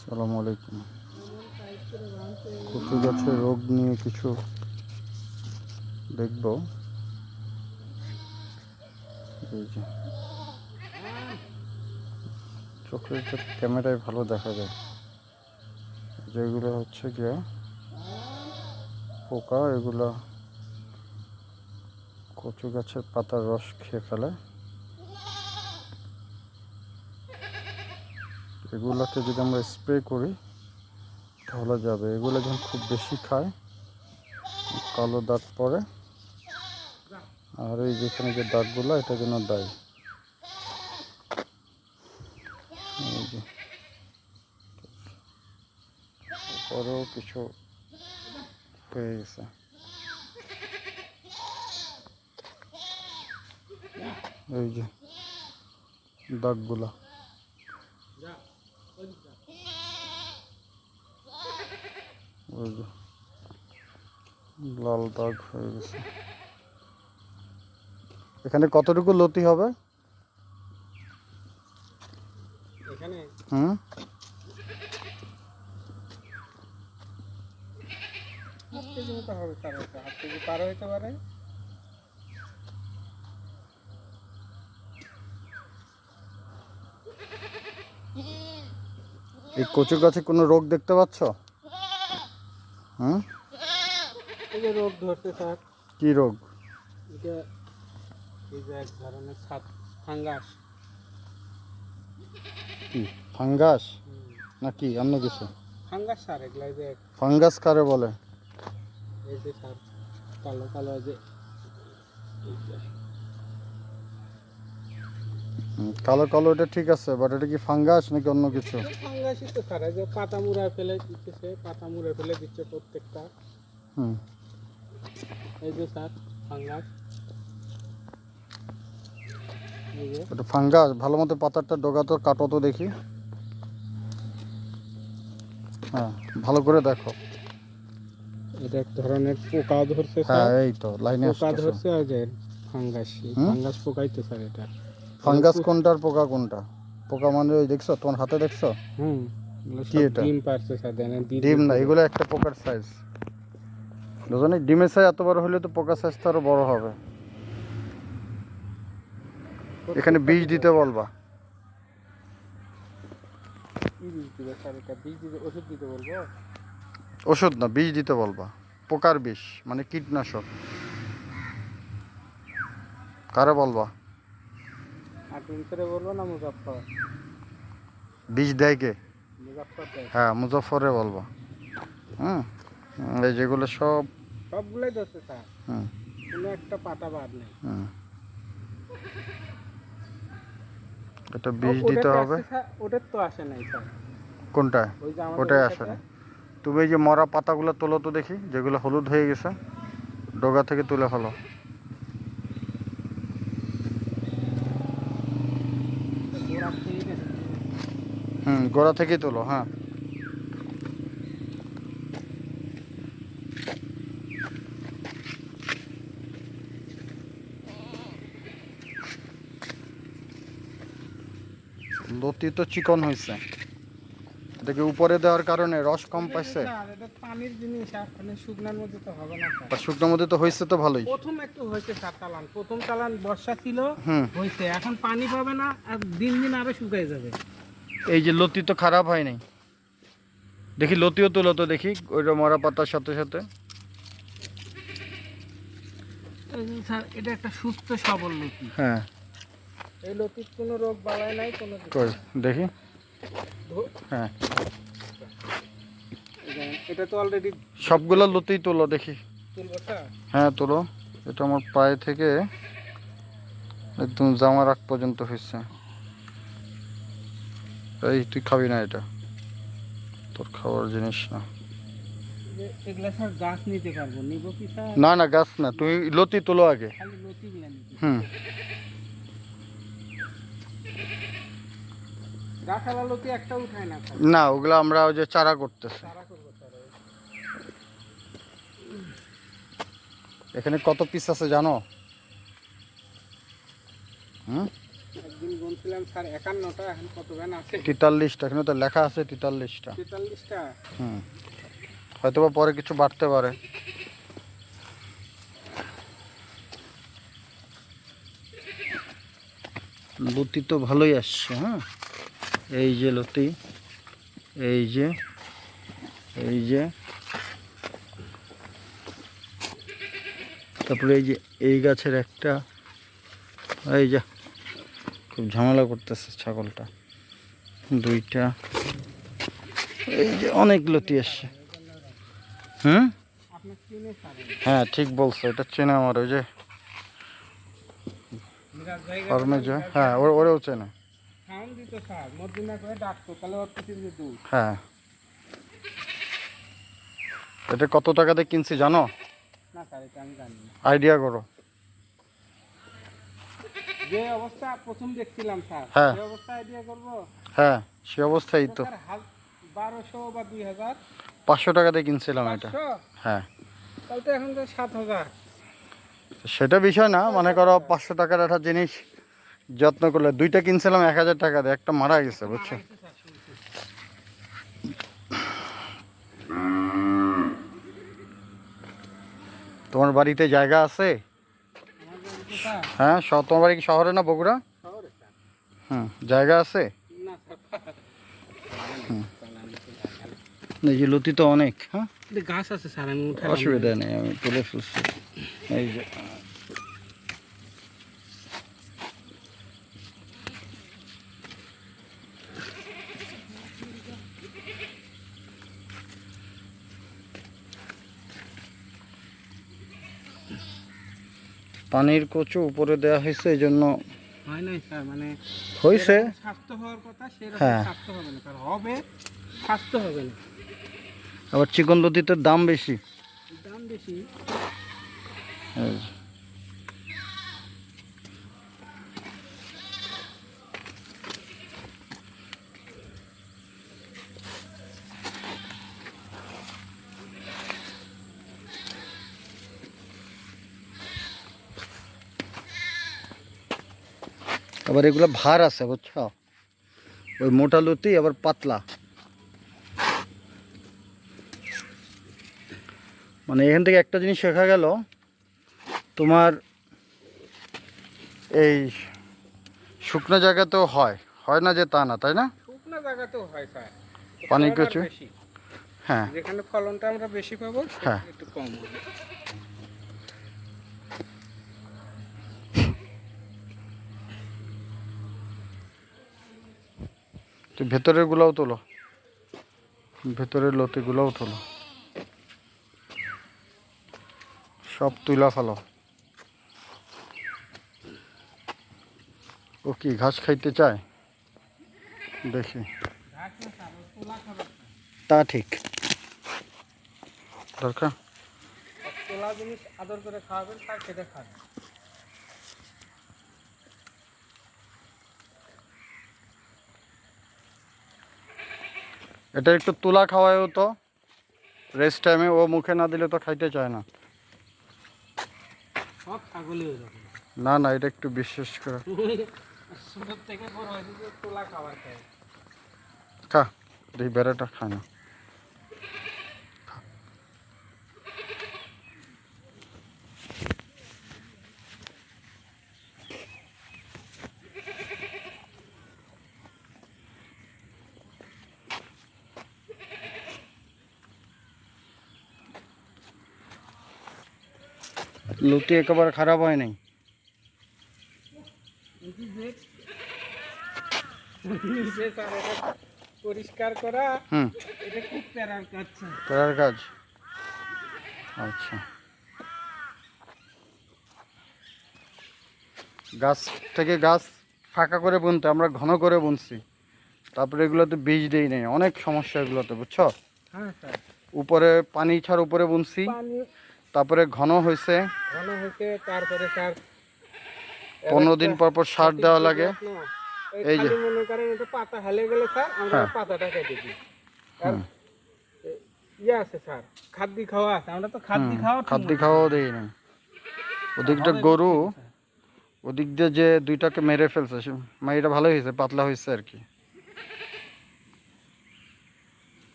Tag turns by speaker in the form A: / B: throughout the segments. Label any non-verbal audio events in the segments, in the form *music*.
A: সালাম আলাইকুম কচু গাছের রোগ নিয়ে কিছু দেখব। চোখের ক্যামেরায় ভালো দেখা যায়। যেগুলো হচ্ছে গিয়ে পোকা, এগুলো কচু গাছের পাতার রস খেয়ে ফেলে। এগুলোকে যদি আমরা স্প্রে করি, তাহলে যাবে। এগুলো যখন খুব বেশি খায়, কালো দাগ পড়ে, আর এই যেখানে যে দাগগুলো, এটা যেন দেয়। পরেও কিছু হয়ে গেছে। এই যে দাগগুলা। ওই যে লাল দাগ হয়ে গেছে। এখানে কতটুকু লতি হবে?
B: এখানে?
A: হুম?
B: হাফ কেজি মতো হবে হয়তো হাফ কেজি পার হইতে পারে।
A: এই কচুর গাছে কোনো রোগ দেখতে পাচ্ছ? হুম
B: এই যে রোগ ধরছে স্যার
A: কি রোগ?
B: এটা এই যে এক ধরনের ফাঙ্গাস।
A: কি ফাঙ্গাস? নাকি অন্য কিছু?
B: ফাঙ্গাস স্যার এগুলা যে
A: ফাঙ্গাস কারে বলে?
B: এই যে স্যার কালো কালো যে
A: কালো কালো এটা ঠিক আছে বাট এটা কি ফাঙ্গাস নাকি অন্য কিছু?
B: ফাঙ্গাসই তো স্যার যে পাতা মুড়ায় ফেলে দিতেছে পাতা মুড়ে ফেলে দিচ্ছে প্রত্যেকটা।
A: হুম।
B: এই যে স্যার ফাঙ্গাস
A: এটা ফাঙ্গাস ভালো মতো পাতাটা ডগা তো কাটো তো দেখি। হ্যাঁ ভালো করে দেখো।
B: এটা এক ধরনের পোকা ধরছে
A: হ্যাঁ এই তো লাইনে
B: পোকা ধরছে আর যে ফাঙ্গাস ফাঙ্গাস পোকাই তো স্যার এটা।
A: ফাঙ্গাস কোনটার পোকা কোনটা? পোকা মানে ওই দেখছ তোমার হাতে দেখছ?
B: হুম
A: কি এটা?
B: ডিম পারছে স্যার দেন
A: ডিম না এগুলো একটা পোকার সাইজ বুঝলি ডিমের সাইজ এত বড় হলে তো পোকার সাইজ তো আরও বড় হবে। এখানে বীজ দিতে বলবা?
B: ওষুধ
A: না বীজ দিতে বলবা। পোকার বিষ মানে কীটনাশক। কারে বলবা?
B: প্রিন্সরে বলব না মুজাফর
A: বীজ দেয় কে
B: মুজাফর দেয়।
A: হ্যাঁ মুজফরে বলবা। হুম এই যেগুলো সব
B: সবগুলোই ধরছে স্যার।
A: হুম।
B: কোনো একটা পাতা বাদ নেই।
A: হুম। এটা বীজ দিতে হবে।
B: ওটার তো আসে নাই স্যার।
A: কোনটা? ওটাই আসে না। তুমি এই যে মরা পাতাগুলো তোলো তো দেখি যেগুলো হলুদ হয়ে গেছে ডোগা থেকে তুলে ফেলো
B: গোড়া খেয়ে গেছে।
A: হুম গোড়া থেকেই তোলো হ্যাঁ। লতি তো চিকন হয়েছে এটাকে উপরে দেওয়ার কারণে রস কম পাইছে।
B: পানির জিনিস মানে শুকনার মধ্যে তো হবে না।
A: মধ্যে তো হয়েছে তো ভালোই।
B: প্রথম একটু হয়েছে স্যার চালান প্রথম চালান বর্ষা ছিল হয়েছে এখন পানি পাবে না আর দিন দিন আরও শুকাই যাবে।
A: এই যে লতি তো খারাপ হয় নাই। দেখি লতিও তুলো তো দেখি ওইটা মরা পাতার সাথে সাথে।
B: স্যার এটা একটা সুস্থ সবল লতি।
A: হ্যাঁ।
B: এই লতির কোনো রোগ বালাই নাই কোনো
A: কই দেখি। হ্যাঁ।
B: এটা তো অলরেডি
A: সবগুলো লতিই তোলো দেখি। হ্যাঁ তোলো। এটা আমার পায়ে থেকে একদম জামার আগ পর্যন্ত হয়েছে। এই তুই খাবি না এটা। তোর খাওয়ার জিনিস না। না না গাছ না তুই লতি তোলো আগে। হুম।
B: না
A: ওগুলো আমরা ওই যে চারা করতেছি। এখানে কত পিস আছে জানো? হুম?
B: একদিন গুনছিলাম স্যার একান্নটা এখন কত ভ্যান আছে?
A: তেতাল্লিশটা এখানে তো লেখা আছে তেতাল্লিশটা।
B: তেতাল্লিশটা?
A: হুম। হয়তো বা পরে কিছু বাড়তে পারে। লতি তো ভালোই আসছে হ্যাঁ? এই যে লতি এই যে এই যে। তারপরে এই যে এই গাছের একটা এই যে। খুব ঝামেলা করতেছে ছাগলটা। দুইটা। এই যে অনেক লতি আসছে। হুম? হ্যাঁ ঠিক বলছো এটা চেনে আমার ওই যে ফার্মে যে হ্যাঁ ওর ওরেও চেনে। হ্যাঁ। এটা কত টাকাতে কিনছি জানো? আইডিয়া করো।
B: যে অবস্থা প্রথম দেখছিলাম স্যার।
A: হ্যাঁ।
B: সেই অবস্থা আইডিয়া করব?
A: হ্যাঁ সে অবস্থায় তো।
B: স্যার হাল- বারোশো বা দুই হাজার।
A: পাঁচশো টাকাতে কিনছিলাম এটা। হ্যাঁ।
B: তাহলে তো এখন তো সাত হাজার।
A: সেটা বিষয় না মনে করো পাঁচশো টাকার একটা জিনিস যত্ন করলে। দুইটা কিনছিলাম এক হাজার টাকা দিয়ে। একটা মারা গেছে বুঝছ? তোমার বাড়িতে জায়গা আছে? হ্যাঁ তোমার বাড়ি কি শহরে না বগুড়া?
B: হ্যাঁ
A: হুম জায়গা আছে? এই যে লতি তো অনেক হ্যাঁ?
B: গাছ আছে স্যার আমি
A: অসুবিধা নেই আমি তুলে ফেলছি এই যে। পানির কচু উপরে দেওয়া হয়েছে এই জন্য
B: হয় মানে
A: হয়েছে।
B: স্বাস্থ্য হওয়ার কথা
A: হ্যাঁ।
B: হবে না স্যার হবে স্বাস্থ্য হবে না।
A: আবার চিকন লতিতে দাম বেশি।
B: দাম বেশি।
A: আবার এগুলো ভার আছে বুঝছ ওই মোটা লতি আবার পাতলা মানে এখান থেকে একটা জিনিস শেখা গেল তোমার এই শুকনো জায়গাতেও হয় হয় না যে তা না তাই না
B: শুকনো জায়গাতেও হয় স্যার
A: পানি?
B: বেশি।
A: হ্যাঁ
B: যেখানে ফলনটা আমরা বেশি পাবো
A: হ্যাঁ।
B: একটু কম
A: ভেতরের গুলাও তোলো। ভেতরের লতিগুলোও তোলো। সব তুলা ফেলো। ও কি, ঘাস খাইতে চায়? দেখি। তা ঠিক। দরকার?
B: খাওয়াবেন স্যার সেটা খাবে।
A: এটা একটু তুলা খাওয়ায়ও তো। রেস্ট টাইমে ও মুখে না দিলে তো খাইতে চায় না। না না এটা একটু বিশ্বাস করে। *laughs* খা এই বেড়াটা খায় না। লুটি একেবারে খারাপ হয় নাই।
B: পরিষ্কার করা
A: হুম।
B: এটা খুব প্যারার কাজ।
A: আচ্ছা। গাছ থেকে গাছ ফাঁকা করে বুনতে আমরা ঘন করে বুনছি। তারপরে এগুলোতে বীজ দেই নেই অনেক সমস্যা এগুলোতে বুঝছ?
B: হ্যাঁ
A: উপরে পানি ছাড় উপরে বুনছি। তারপরে ঘন হয়েছে।
B: ঘন হয়েছে তারপরে স্যার
A: পনেরো দিন পর পর সার দেওয়া লাগে।
B: এই
A: যে।
B: মনে করেন এটা পাতা হালে গেলে স্যার আমরা
A: হ্যাঁ।
B: পাতাটা কেটে দিই। ইয়ে আছে স্যার খাদ্য খাওয়া আছে আমরা তো খাদ্য খাওয়া ঠিক
A: খাদ্য
B: মতো
A: খাওয়াও দেই না। ওদিকটা গরু ওদিক দিয়ে যে দুইটাকে মেরে ফেলছে মাইটা ভালোই হয়েছে পাতলা হয়েছে আর কি।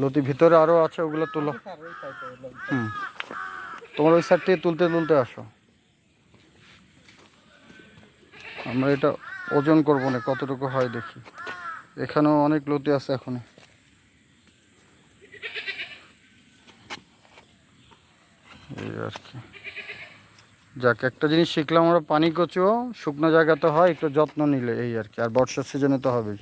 A: লতি ভিতরে আরও আছে, ওগুলো তোলো। হুম। তোমার ওই সাইড থেকে তুলতে তুলতে আসো। আমরা এটা ওজন করব না, কতটুকু হয় দেখি। এখানেও অনেক লতি আছে এখনও এই আর কি। যাক, একটা জিনিস শিখলাম আমরা, পানি কচুও শুকনো জায়গাতে হয়, একটু যত্ন নিলে এই আর কি, আর বর্ষার সিজনে তো হবেই।